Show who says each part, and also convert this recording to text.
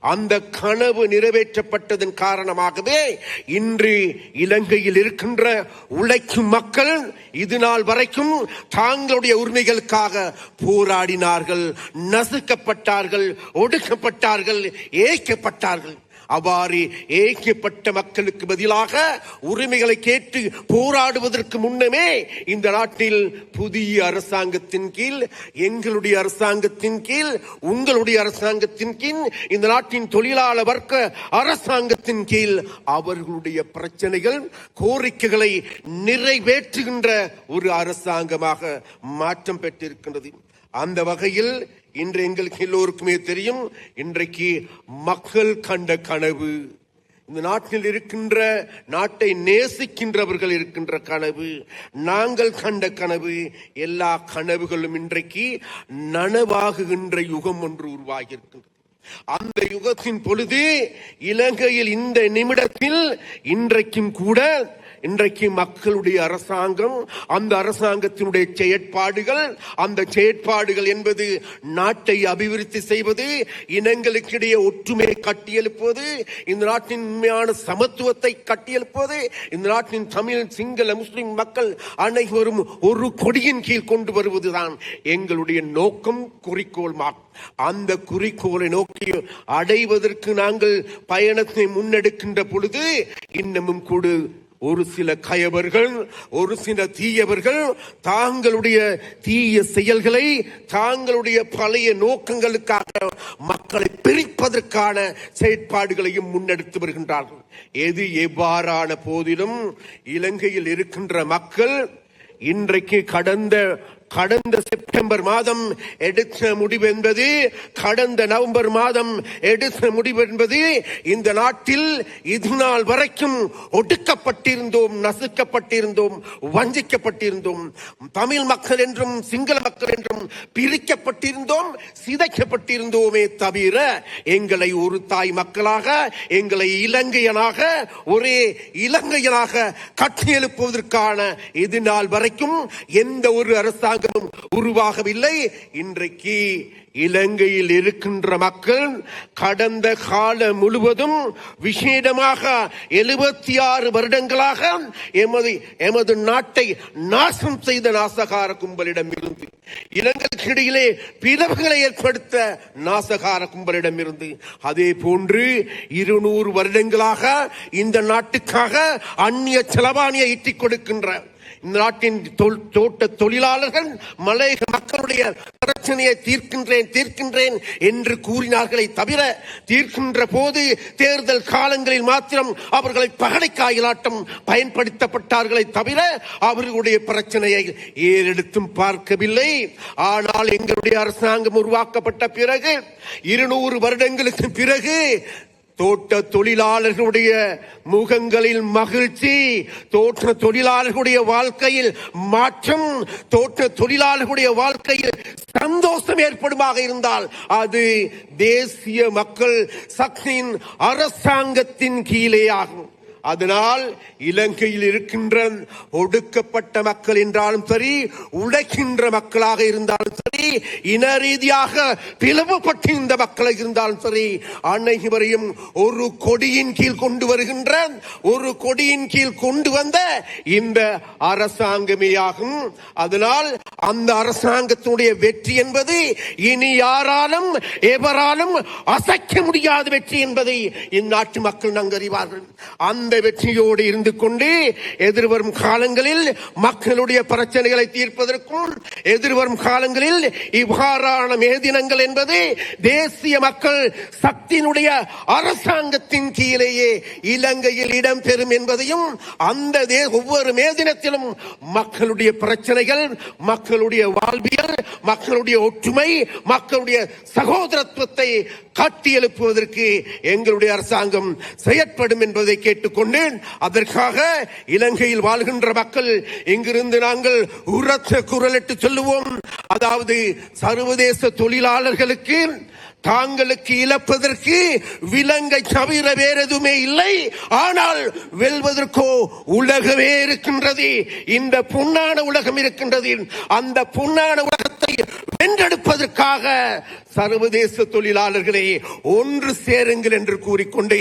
Speaker 1: அந்த கனவு நிறைவேற்றப்பட்டதன் காரணமாகவே இன்று இலங்கையில் இருக்கின்ற உழைக்கும் மக்கள் இது நாள் வரைக்கும் தாங்களுடைய உரிமைகளுக்காக போராடினார்கள் நசுக்கப்பட்டார்கள் ஒடுக்கப்பட்டார்கள் ஏய்க்கப்பட்டார்கள். அவ்வாறு ஏக்கப்பட்ட மக்களுக்கு பதிலாக உரிமைகளை கேட்டு போராடுவதற்கு முன்னமே இந்த நாட்டில் புதிய அரசாங்கத்தின் கீழ் எங்களுடைய அரசாங்கத்தின் கீழ் உங்களுடைய அரசாங்கத்தின் கீழ் இந்த நாட்டின் தொழிலாளர் வர்க்க அரசாங்கத்தின் கீழ் அவர்களுடைய பிரச்சனைகள் கோரிக்கைகளை நிறைவேற்றுகின்ற ஒரு அரசாங்கமாக மாற்றம் பெற்றிருக்கின்றது. அந்த வகையில் இன்று எங்களுக்கு எல்லோருக்குமே தெரியும் இன்றைக்கு மக்கள் கண்ட கனவு. இந்த நாட்டில் இருக்கின்ற நாட்டை நேசிக்கின்றவர்கள் இருக்கின்ற கனவு நாங்கள் கண்ட கனவு எல்லா கனவுகளும் இன்றைக்கு நனவாகுகின்ற யுகம் ஒன்று உருவாகியிருக்கின்றது. அந்த யுகத்தின் பொழுது இலங்கையில் இந்த நிமிடத்தில் இன்றைக்கும் கூட இன்றைக்கு மக்களுடைய அரசாங்கம் அந்த அரசாங்கத்தினுடைய செயற்பாடுகள் அந்த செயற்பாடுகள் என்பது நாட்டை அபிவிருத்தி செய்வது இனங்களுக்கிடையே ஒற்றுமையை கட்டியெழுப்புவது இந்த நாட்டின் உண்மையான சமத்துவத்தை கட்டியெழுப்புவது இந்த நாட்டின் தமிழ் சிங்கள முஸ்லிம் மக்கள் அனைவரும் ஒரு கொடியின் கீழ் கொண்டு வருவதுதான் எங்களுடைய நோக்கம் குறிக்கோள் அந்த குறிக்கோளை நோக்கி அடைவதற்கு நாங்கள் பயணத்தை முன்னெடுக்கின்ற பொழுது இன்னமும் கூட ஒரு சில கயவர்கள் ஒரு சில தீயவர்கள் தாங்களுடைய தீய செயல்களை தாங்களுடைய பழைய நோக்கங்களுக்காக மக்களை பிரிப்பதற்கான செயற்பாடுகளையும் முன்னெடுத்து வருகின்றார்கள். எது எவ்வாறான போதிலும் இலங்கையில் இருக்கின்ற மக்கள் இன்றைக்கு கடந்த கடந்த செப்டம்பர் மாதம் எடுத்த முடிவு என்பது கடந்த நவம்பர் மாதம் எடுத்த முடிவு என்பது இந்த நாட்டில் இது நாள் வரைக்கும் ஒடுக்கப்பட்டிருந்தோம் நசுக்கப்பட்டிருந்தோம் வஞ்சிக்கப்பட்டிருந்தோம். தமிழ் மக்கள் என்றும் சிங்கள மக்கள் என்றும் பிரிக்கப்பட்டிருந்தோம் சிதைக்கப்பட்டிருந்தோமே தவிர எங்களை ஒரு தாய் மக்களாக எங்களை இலங்கையனாக ஒரே இலங்கையனாக கட்டியெழுப்புவதற்கான இது நாள் வரைக்கும் எந்த ஒரு அரசாங்க அரசாங்கம் உருவாகவில்லை. இன்றைக்கு இலங்கையில் இருக்கின்ற மக்கள் கடந்த காலம் முழுவதும் விசேடமாக எழுபத்தி ஆறு வருடங்களாக எமது எமது நாட்டை நாசம் செய்த நாசகார கும்பலிடம் இருந்து இலங்கைக்கு இடையிலே பிளவுகளை ஏற்படுத்த நாசகார கும்பலிடம் இருந்து அதே போன்று இருநூறு வருடங்களாக இந்த நாட்டுக்காக அந்நிய செலவாணியை ஈட்டிக் கொடுக்கின்ற இந்த நாட்டின் தோட்ட தொழிலாளர்கள் மலையக மக்களுடைய பிரச்சனையை தீர்க்கின்றேன் தீர்க்கின்றேன் என்று கூறினார்களே தவிர தீர்க்கின்ற போது தேர்தல் காலங்களில் மாத்திரம் அவர்களை பகடைக்காயலாட்டம் பயன்படுத்தப்பட்டார்களே தவிர அவர்களுடைய பிரச்சனையை ஏறெடுத்தும் பார்க்கவில்லை. ஆனால் எங்களுடைய அரசாங்கம் உருவாக்கப்பட்ட பிறகு இருநூறு வருடங்களுக்கு பிறகு தோட்ட தொழிலாளர்களுடைய முகங்களில் மகிழ்ச்சி தோட்ட தொழிலாளர்களுடைய வாழ்க்கையில் மாற்றம் தோட்ட தொழிலாளர்களுடைய வாழ்க்கையில் சந்தோஷம் ஏற்படுமாக இருந்தால் அது தேசிய மக்கள் சக்தியின் அரசாங்கத்தின் கீழே ஆகும் அதனால் இலங்கையில் இருக்கின்ற ஒடுக்கப்பட்ட மக்கள் என்றாலும் சரி உழைக்கின்ற மக்களாக இருந்தாலும் சரி இன ரீதியாக பிளவுபட்டிருந்த மக்களை இருந்தாலும் சரி அனைவரையும் ஒரு கொடியின் கீழ் கொண்டு வருகின்ற ஒரு கொடியின் கீழ் கொண்டு வந்த இந்த அரசாங்கமே ஆகும் அதனால் அந்த அரசாங்கத்தினுடைய வெற்றி என்பது இனி யாராலும் எவராலும் அசைக்க முடியாத வெற்றி என்பதை இந்நாட்டு மக்கள் நங்கறிவார்கள் அந்த வெற்றியோடு இருந்து கொண்டு எதிர்வரும் காலங்களில் மக்களுடைய பிரச்சனைகளை தீர்ப்பதற்கும் எதிர்வரும் காலங்களில் இவ்வாறான மேதினங்கள் என்பது தேசிய மக்கள் சக்தியினுடைய அரசாங்கத்தின் கீழேயே இலங்கையில் இடம்பெறும் என்பதையும் அந்த ஒவ்வொரு மேதினத்திலும் மக்களுடைய பிரச்சனைகள் மக்களுடைய வாழ்வியல் மக்களுடைய ஒற்றுமை மக்களுடைய சகோதரத்துவத்தை காட்டியெழுப்புவதற்கு எங்களுடைய அரசாங்கம் செயற்படும் என்பதை கேட்டுக்கொண்டேன். அதற்காக இலங்கையில் வாழ்கின்ற மக்கள் இங்கிருந்து நாங்கள் உரத்த குரலிட்டு சொல்லுவோம். அதாவது சர்வதேச தொழிலாளர்களுக்கு தாங்களுக்கு இழப்பதற்கு விலங்கை தவிர வேற எதுவுமே இல்லை. ஆனால் வெல்வதற்கோ உலகமே இருக்கின்றது. இந்த புண்ணான உலகம் இருக்கின்றது. அந்த புண்ணான உலகத்தை வென்றெடுப்பதற்காக சர்வதேச தொழிலாளர்களே ஒன்று சேருங்கள் என்று கூறிக்கொண்டு